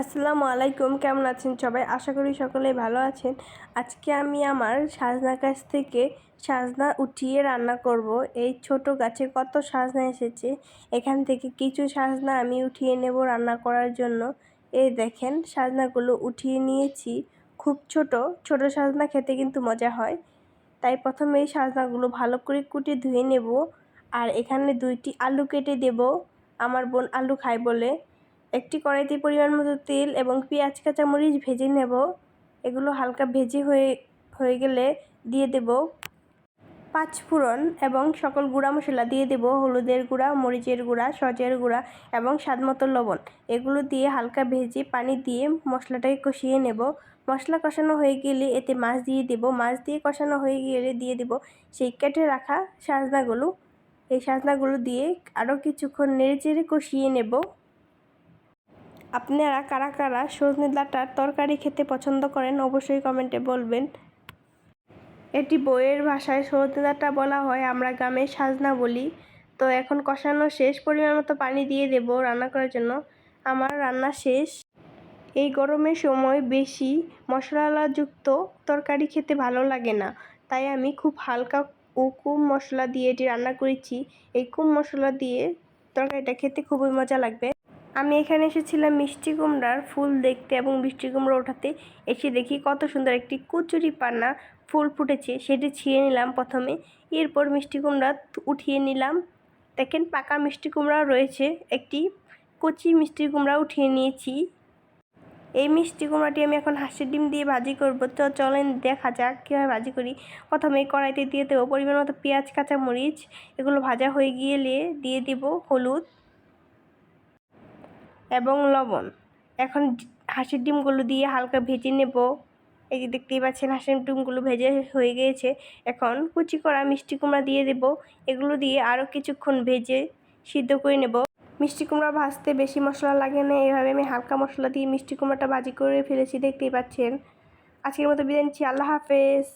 আসসালামু আলাইকুম, কেমন আছেন সবাই? আশা করি সকলেই ভালো আছেন। আজকে আমি আমার সাজনা গাছ থেকে সাজনা উঠিয়ে রান্না করব। এই ছোট গাছে কত সাজনা এসেছে, এখান থেকে কিছু সাজনা আমি উঠিয়ে নেব রান্না করার জন্য। এই দেখেন, সাজনাগুলো উঠিয়ে নিয়েছি। খুব ছোট ছোট সাজনা খেতে কিন্তু মজা হয়। তাই প্রথমে এই সাজনাগুলো ভালো করে কুটে ধুয়ে নেব। আর এখানে দুইটি আলু কেটে দেব। আমার বোন আলু খায় বলে। একটি কড়াইতে পরিমাণ মতো তেল এবং পেঁয়াজ, কাঁচামরিচ ভেজে নেব। এগুলো হালকা ভেজে হয়ে হয়ে গেলে দিয়ে দেব পাঁচ ফোড়ন এবং সকল গুঁড়া মশলা দিয়ে দেব। হলুদের গুঁড়া, মরিচের গুঁড়া, সজের গুঁড়া এবং স্বাদ মতো লবণ। এগুলো দিয়ে হালকা ভেজে পানি দিয়ে মশলাটাকে কষিয়ে নেব। মশলা কষানো হয়ে গেলে এতে মাছ দিয়ে দেব। মাছ দিয়ে কষানো হয়ে গেলে দিয়ে দেব সেই কেটে রাখা সাজনাগুলো। এই সাজনাগুলো দিয়ে আরও কিছুক্ষণ নেড়ে চেড়ে কষিয়ে নেব। আপনারা কারা কারা সজনে ডাঁটার তরকারি খেতে পছন্দ করেন অবশ্যই কমেন্টে বলবেন। এটি বইয়ের ভাষায় সজনে ডাঁটা বলা হয়, আমরা গ্রামে সাজনা বলি। তো এখন কষানো শেষ, পরিমাণ মতো পানি দিয়ে দেব রান্না করার জন্য। আমার রান্না শেষ। এই গরমের সময় বেশি মশলাযুক্ত তরকারি খেতে ভালো লাগে না, তাই আমি খুব হালকা ও কম মশলা দিয়ে এটি রান্না করেছি। এই কুম মশলা দিয়ে তরকারিটা খেতে খুবই মজা লাগবে। আমি এখানে এসেছিলাম মিষ্টি কুমড়ার ফুল দেখতে এবং মিষ্টি কুমড়া ওঠাতে এসে দেখি কত সুন্দর একটি কুচুরি পানা ফুল ফুটেছে। সেটি ছিঁড়ে নিলাম প্রথমে। এরপর মিষ্টি কুমড়া উঠিয়ে নিলাম। দেখেন পাকা মিষ্টি কুমড়াও রয়েছে। একটি কচি মিষ্টি কুমড়া উঠিয়ে নিয়েছি। এই মিষ্টি কুমড়াটি আমি এখন হাঁসের ডিম দিয়ে ভাজি করব। তো চলেন দেখা যাক কীভাবে ভাজি করি। প্রথমে কড়াইতে দিয়ে দেবো পরিমাণ মতো পেঁয়াজ কাঁচা মরিচ এগুলো ভাজা হয়ে গিয়ে দিয়ে দেব হলুদ। এবং লবণ। এখন হাঁসের ডিমগুলো দিয়ে হালকা ভেজে নেব। এই যে দেখতেই পাচ্ছেন, হাঁসের ডিমগুলো ভেজে হয়ে গিয়েছে এখন কুচি করা মিষ্টি কুমড়া দিয়ে দেব। এগুলো দিয়ে আরও কিছুক্ষণ ভেজে সিদ্ধ করে নেব। মিষ্টি কুমড়া ভাজতে বেশি মশলা লাগে না। এভাবে আমি হালকা মশলা দিয়ে মিষ্টি কুমড়াটা ভাজি করে ফেলেছি, দেখতেই পাচ্ছেন। আজকের মতো বিদায় নিচ্ছি। আল্লাহ হাফেজ।